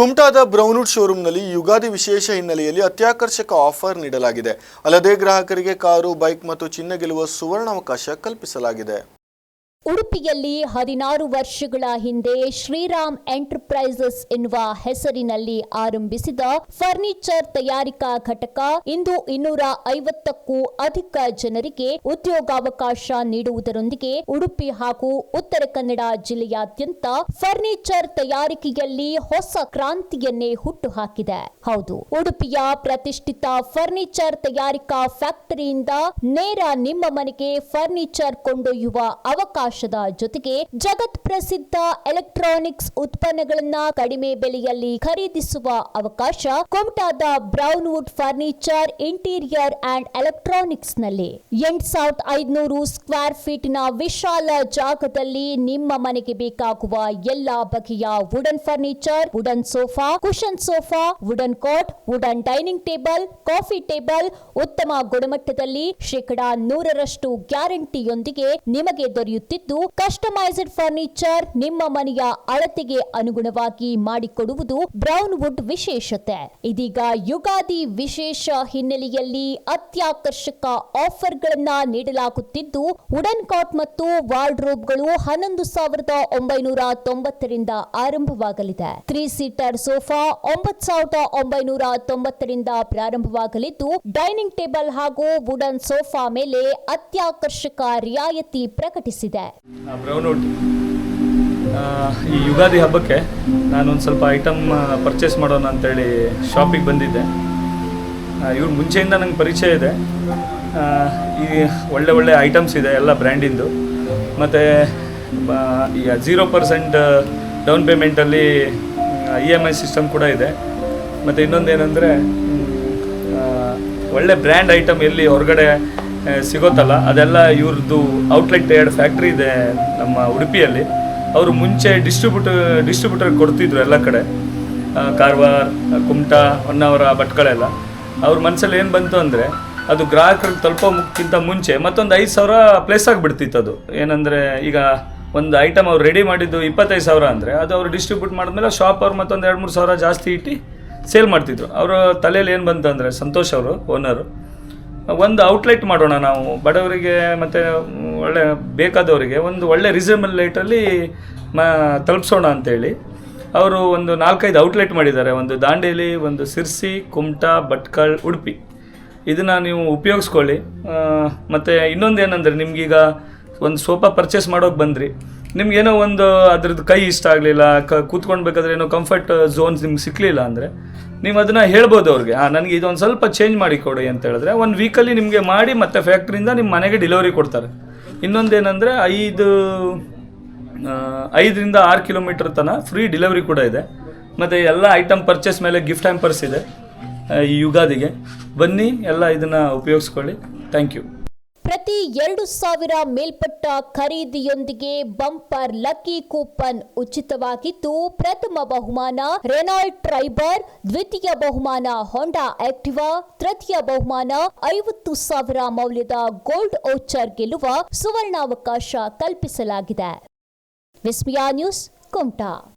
ಕುಮಟಾದ ಬ್ರೌನ್ವುಡ್ ಶೋರೂಮ್ನಲ್ಲಿ ಯುಗಾದಿ ವಿಶೇಷ ಹಿನ್ನೆಲೆಯಲ್ಲಿ ಅತ್ಯಾಕರ್ಷಕ ಆಫರ್ ನೀಡಲಾಗಿದೆ. ಅಲ್ಲದೆ ಗ್ರಾಹಕರಿಗೆ ಕಾರು, ಬೈಕ್ ಮತ್ತು ಚಿನ್ನ ಗೆಲ್ಲುವ ಸುವರ್ಣಾವಕಾಶ ಕಲ್ಪಿಸಲಾಗಿದೆ. ಉಡುಪಿಯಲ್ಲಿ ಹದಿನಾರು ವರ್ಷಗಳ ಹಿಂದೆ ಶ್ರೀರಾಮ್ ಎಂಟರ್ಪ್ರೈಸಸ್ ಎನ್ನುವ ಹೆಸರಿನಲ್ಲಿ ಆರಂಭಿಸಿದ ಫರ್ನಿಚರ್ ತಯಾರಿಕಾ ಘಟಕ ಇಂದು ಇನ್ನೂರ ಐವತ್ತಕ್ಕೂ ಅಧಿಕ ಜನರಿಗೆ ಉದ್ಯೋಗಾವಕಾಶ ನೀಡುವುದರೊಂದಿಗೆ ಉಡುಪಿ ಹಾಗೂ ಉತ್ತರ ಕನ್ನಡ ಜಿಲ್ಲೆಯಾದ್ಯಂತ ಫರ್ನಿಚರ್ ತಯಾರಿಕೆಯಲ್ಲಿ ಹೊಸ ಕ್ರಾಂತಿಯನ್ನೇ ಹುಟ್ಟುಹಾಕಿದೆ. ಹೌದು, ಉಡುಪಿಯ ಪ್ರತಿಷ್ಠಿತ ಫರ್ನಿಚರ್ ತಯಾರಿಕಾ ಫ್ಯಾಕ್ಟರಿಯಿಂದ ನೇರ ನಿಮ್ಮ ಮನೆಗೆ ಫರ್ನಿಚರ್ ಕೊಂಡೊಯ್ಯುವ ಅವಕಾಶದ ಜೊತೆಗೆ ಜಗತ್ ಪ್ರಸಿದ್ಧ ಎಲೆಕ್ಟ್ರಾನಿಕ್ಸ್ ಉತ್ಪನ್ನಗಳನ್ನ ಕಡಿಮೆ ಬೆಲೆಯಲ್ಲಿ ಖರೀದಿಸುವ ಅವಕಾಶ ಕುಮಟಾದ brown wood furniture, interior and ಎಲೆಕ್ಟ್ರಾನಿಕ್ಸ್ನಲ್ಲಿ ಎಂಟು ಸಾವಿರದ ಐದುನೂರು ಸ್ಕ್ವೇರ್ ಫೀಟ್ನ ವಿಶಾಲ ಜಾಗದಲ್ಲಿ ನಿಮ್ಮ ಮನೆಗೆ ಬೇಕಾಗುವ ಎಲ್ಲಾ ಬಗೆಯ wooden furniture wooden sofa cushion sofa wooden coat wooden dining table coffee table ಉತ್ತಮ ಗುಣಮಟ್ಟದಲ್ಲಿ ಶೇಕಡಾ ನೂರರಷ್ಟು ಗ್ಯಾರಂಟಿಯೊಂದಿಗೆ ನಿಮಗೆ ದೊರೆಯುತ್ತಿದ್ದು ಕಸ್ಟಮೈಸ್ಡ್ ಫರ್ನಿಚರ್ ನಿಮ್ಮ ಮನೆಯ ಅಳತೆಗೆ ಅನುಗುಣವಾಗಿ ಮಾಡಿಕೊಡುವುದು ಬ್ರೌನ್ ವುಡ್ ವಿಶೇಷತೆ. ಇದೀಗ ಯುಗಾದಿ ವಿಶೇಷ ಹಿನ್ನೆಲೆಯಲ್ಲಿ ಅತ್ಯಾಕರ್ಷಕ ಆಫರ್ಗಳನ್ನ ನೀಡಲಾಗುತ್ತಿದ್ದು, ವುಡನ್ ಕಾಟ್ ಮತ್ತು ವಾರ್ಡ್ರೋಬ್ಗಳು ಹನ್ನೊಂದು ಸಾವಿರದ ಒಂಬೈನೂರ ತೊಂಬತ್ತರಿಂದ ಆರಂಭವಾಗಲಿದೆ. ತ್ರೀ ಸೀಟರ್ ಸೋಫಾ ಒಂಬತ್ತು ಸಾವಿರದ ಒಂಬೈನೂರ ತೊಂಬತ್ತರಿಂದ ಪ್ರಾರಂಭವಾಗಲಿದ್ದು, ಡೈನಿಂಗ್ ಟೇಬಲ್ ಹಾಗೂ ವುಡನ್ ಸೋಫಾ ಮೇಲೆ ಅತ್ಯಾಕರ್ಷಕ ರಿಯಾಯಿತಿ ಪ್ರಕಟಿಸಿದೆ. ಬ್ರೌನ್ವುಡ್ ಈ ಯುಗಾದಿ ಹಬ್ಬಕ್ಕೆ ನಾನು ಒಂದು ಸ್ವಲ್ಪ ಐಟಮ್ ಪರ್ಚೇಸ್ ಮಾಡೋಣ ಅಂತೇಳಿ ಶಾಪಿಗೆ ಬಂದಿದ್ದೆ. ಇವ್ರು ಮುಂಚೆಯಿಂದ ನಂಗೆ ಪರಿಚಯ ಇದೆ. ಈ ಒಳ್ಳೆ ಒಳ್ಳೆ ಐಟಮ್ಸ್ ಇದೆ ಎಲ್ಲ ಬ್ರ್ಯಾಂಡಿಂದು ಮತ್ತು ಈಗ ಝೀರೋ ಪರ್ಸೆಂಟ್ ಡೌನ್ ಪೇಮೆಂಟಲ್ಲಿ ಇ ಎಂ ಐ ಸಿಸ್ಟಮ್ ಕೂಡ ಇದೆ. ಮತ್ತು ಇನ್ನೊಂದು ಏನಂದರೆ ಒಳ್ಳೆ ಬ್ರ್ಯಾಂಡ್ ಐಟಮ್ ಎಲ್ಲಿ ಹೊರಗಡೆ ಸಿಗೋತ್ತಲ್ಲ ಅದೆಲ್ಲ ಇವ್ರದ್ದು ಔಟ್ಲೆಟ್ ಎರಡು ಫ್ಯಾಕ್ಟ್ರಿ ಇದೆ ನಮ್ಮ ಉಡುಪಿಯಲ್ಲಿ. ಅವರು ಮುಂಚೆ ಡಿಸ್ಟ್ರಿಬ್ಯೂಟರ್ ಡಿಸ್ಟ್ರಿಬ್ಯೂಟರ್ ಕೊಡ್ತಿದ್ರು ಎಲ್ಲ ಕಡೆ. ಕಾರವಾರ, ಕುಮಟಾ, ಹೊನ್ನಾವರ, ಭಟ್ಕಳೆಲ್ಲ. ಅವ್ರ ಮನಸ್ಸಲ್ಲಿ ಏನು ಬಂತು ಅಂದರೆ, ಅದು ಗ್ರಾಹಕರಿಗೆ ತಲುಪೋಕ್ಕಿಂತ ಮುಂಚೆ ಮತ್ತೊಂದು ಐದು ಸಾವಿರ ಪ್ಲೇಸ್ ಆಗಿಬಿಡ್ತಿತ್ತು ಅದು. ಏನಂದರೆ, ಈಗ ಒಂದು ಐಟಮ್ ಅವ್ರು ರೆಡಿ ಮಾಡಿದ್ದು ಇಪ್ಪತ್ತೈದು ಸಾವಿರ ಅಂದರೆ, ಅದು ಅವ್ರು ಡಿಸ್ಟ್ರಿಬ್ಯೂಟ್ ಮಾಡಿದ್ಮೇಲೆ ಶಾಪ್ ಅವ್ರು ಮತ್ತೊಂದು ಎರಡು ಮೂರು ಸಾವಿರ ಜಾಸ್ತಿ ಇಟ್ಟು ಸೇಲ್ ಮಾಡ್ತಿದ್ರು. ಅವರ ತಲೆಯಲ್ಲಿ ಏನು ಬಂತು ಅಂದರೆ, ಸಂತೋಷ್ ಅವರು ಓನರು ಒಂದು ಔಟ್ಲೆಟ್ ಮಾಡೋಣ ನಾವು. ಬಡವರಿಗೆ ಮತ್ತು ಒಳ್ಳೆ ಬೇಕಾದವರಿಗೆ ಒಂದು ಒಳ್ಳೆ ರೀಸನಬಲ್ ರೇಟಲ್ಲಿ ಮ, ತಲುಪಿಸೋಣ ಅಂತೇಳಿ. ಅವರು ಒಂದು ನಾಲ್ಕೈದು ಔಟ್ಲೆಟ್ ಮಾಡಿದ್ದಾರೆ. ಒಂದು ದಾಂಡೇಲಿ, ಒಂದು ಸಿರ್ಸಿ, ಕುಮಟಾ, ಭಟ್ಕಳ್, ಉಡುಪಿ. ಇದನ್ನು ನೀವು ಉಪಯೋಗಿಸ್ಕೊಳ್ಳಿ. ಮತ್ತು ಇನ್ನೊಂದು ಏನಂದರೆ ನಿಮಗೀಗ ಒಂದು ಸೋಫಾ ಪರ್ಚೇಸ್ ಮಾಡೋಕೆ ಬಂದ್ರಿ. ನಿಮ್ಗೇನೋ ಒಂದು ಅದ್ರದ್ದು ಕೈ ಇಷ್ಟ ಆಗಲಿಲ್ಲ, ಕ ಕೂತ್ಕೊಳ್ಬೇಕಾದ್ರೆ ಏನೋ ಕಂಫರ್ಟ್ ಝೋನ್ಸ್ ನಿಮ್ಗೆ ಸಿಕ್ಕಲಿಲ್ಲ ಅಂದರೆ ನೀವು ಅದನ್ನು ಹೇಳ್ಬೋದು ಅವ್ರಿಗೆ. ಹಾಂ ನನಗೆ ಇದೊಂದು ಸ್ವಲ್ಪ ಚೇಂಜ್ ಮಾಡಿ ಕೊಡಿ ಅಂತ ಹೇಳಿದ್ರೆ, ಒಂದು ವೀಕಲ್ಲಿ ನಿಮಗೆ ಮಾಡಿ ಮತ್ತೆ ಫ್ಯಾಕ್ಟ್ರಿಯಿಂದ ನಿಮ್ಮ ಮನೆಗೆ ಡೆಲಿವರಿ ಕೊಡ್ತಾರೆ. ಇನ್ನೊಂದೇನೆಂದರೆ ಐದು ಐದರಿಂದ ಆರು ಕಿಲೋಮೀಟ್ರ್ ತನಕ ಫ್ರೀ ಡೆಲಿವರಿ ಕೂಡ ಇದೆ. ಮತ್ತು ಎಲ್ಲ ಐಟಮ್ ಪರ್ಚೇಸ್ ಮೇಲೆ ಗಿಫ್ಟ್ ಹ್ಯಾಂಪರ್ಸ್ ಇದೆ ಈ ಯುಗಾದಿಗೆ. ಬನ್ನಿ, ಎಲ್ಲ ಇದನ್ನು ಉಪಯೋಗಿಸ್ಕೊಳ್ಳಿ. ಥ್ಯಾಂಕ್ ಯು ಪ್ರತಿ ಎರಡು ಸಾವಿರ ಮೇಲ್ಪಟ್ಟ ಖರೀದಿಯೊಂದಿಗೆ ಬಂಪರ್ ಲಕ್ಕಿ ಕೂಪನ್ ಉಚಿತವಾಗಿದ್ದು, ಪ್ರಥಮ ಬಹುಮಾನ ರೆನಾಲ್ಡ್ ಟ್ರೈಬರ್, ದ್ವಿತೀಯ ಬಹುಮಾನ ಹೊಂಡಾ ಆಕ್ಟಿವಾ, ತೃತೀಯ ಬಹುಮಾನ ಐವತ್ತು ಸಾವಿರ ಮೌಲ್ಯದ ಗೋಲ್ಡ್ ಓಚರ್ ಗೆಲ್ಲುವ ಸುವರ್ಣಾವಕಾಶ ಕಲ್ಪಿಸಲಾಗಿದೆ. ವಿಸ್ಮಿಯಾ ನ್ಯೂಸ್, ಕುಮಟಾ.